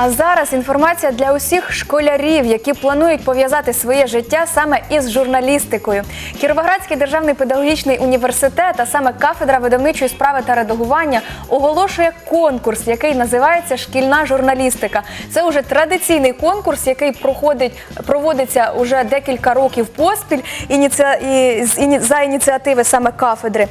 А зараз інформація для усіх школярів, які планують пов'язати своє життя саме із журналістикою. Кіровоградський державний педагогічний університет, а саме кафедра видавничої справи та редагування, оголошує конкурс, який називається Шкільна журналістика. Це вже традиційний конкурс, який проходить проводиться уже декілька років поспіль ініці... і... за ініціативи саме кафедри.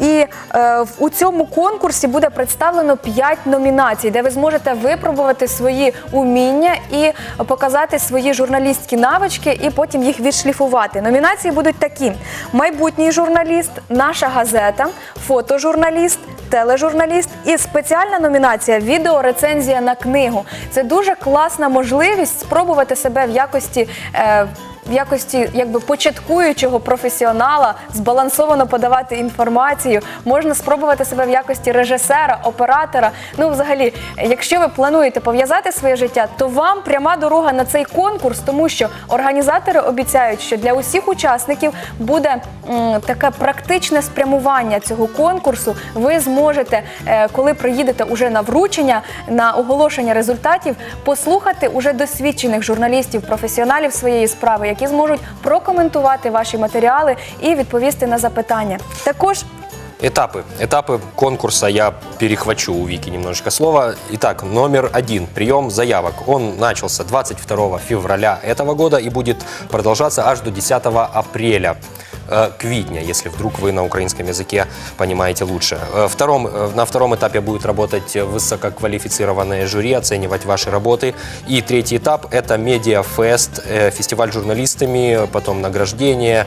І е, у цьому конкурсі буде представлено 5 номінацій, де ви зможете випробувати свої уміння і показати свої журналістські навички, і потім їх відшліфувати. Номінації будуть такі: майбутній журналіст, наша газета, фотожурналіст. Тележурналіст і спеціальна номінація відеорецензія на книгу. Це дуже класна можливість спробувати себе в якості. Е, в якості якби початкуючого професіонала збалансовано подавати інформацію. Можна спробувати себе в якості режисера, оператора. Ну, взагалі, якщо ви плануєте пов'язати своє життя, то вам пряма дорога на цей конкурс, тому що організатори обіцяють, що для усіх учасників буде м, таке практичне спрямування цього конкурсу. Ви зможете, е, коли приїдете уже на вручення, на оголошення результатів, послухати уже досвідчених журналістів, професіоналів своєї справи, які зможуть прокоментувати ваші матеріали і відповісти на запитання. Також Этапы. Этапы конкурса я перехвачу у Вики немножечко слова. Итак, номер один. Прием заявок. Он начался 22 февраля этого года и будет продолжаться аж до 10 апреля. Э, Квитня, если вдруг вы на украинском языке понимаете лучше. Втором, на втором этапе будет работать высококвалифицированное жюри, оценивать ваши работы. И третий этап – это медиафест, фестиваль журналистами, потом награждение,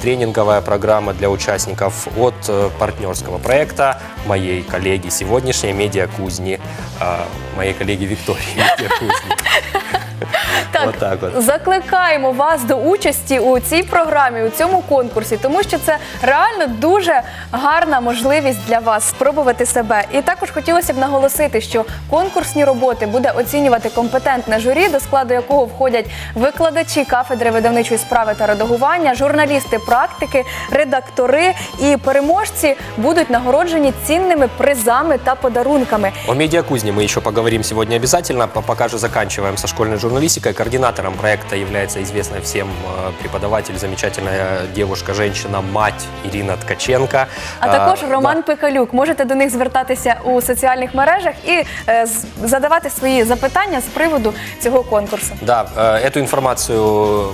тренинговая программа для участников от партнерского проекта моей коллеги сегодняшней медиакузни, э, моей коллеги Виктории медиакузни. Так, Вот так от. закликаємо вас до участі у цій програмі, у цьому конкурсі, тому що це реально дуже гарна можливість для вас спробувати себе. І також хотілося б наголосити, що конкурсні роботи буде оцінювати компетентне журі, до складу якого входять викладачі кафедри видавничої справи та редагування, журналісти практики, редактори і переможці будуть нагороджені цінними призами та подарунками. О медиакузне мы еще поговорим сегодня обязательно. По- Пока же заканчиваем со школьной журналистикой. Координатором проекта является известная всем э, преподаватель, замечательная девушка, женщина, мать Ирина Ткаченко. А також Э, Роман Пикалюк. Можете до них звертатися у соціальних мережах і е, з- задавати свої запитання з приводу цього конкурсу. Да, э, эту информацию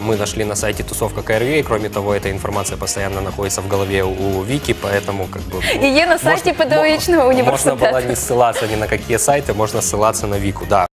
мы нашли на сайте тусовка КРВ. Кроме того, эта информация постоянно находится в голове у Вики, поэтому как бы... І є на сайті можно- педагогічного мо- університету. Можно было не ссылаться ни на какие сайты, можно ссылаться на Вику, да.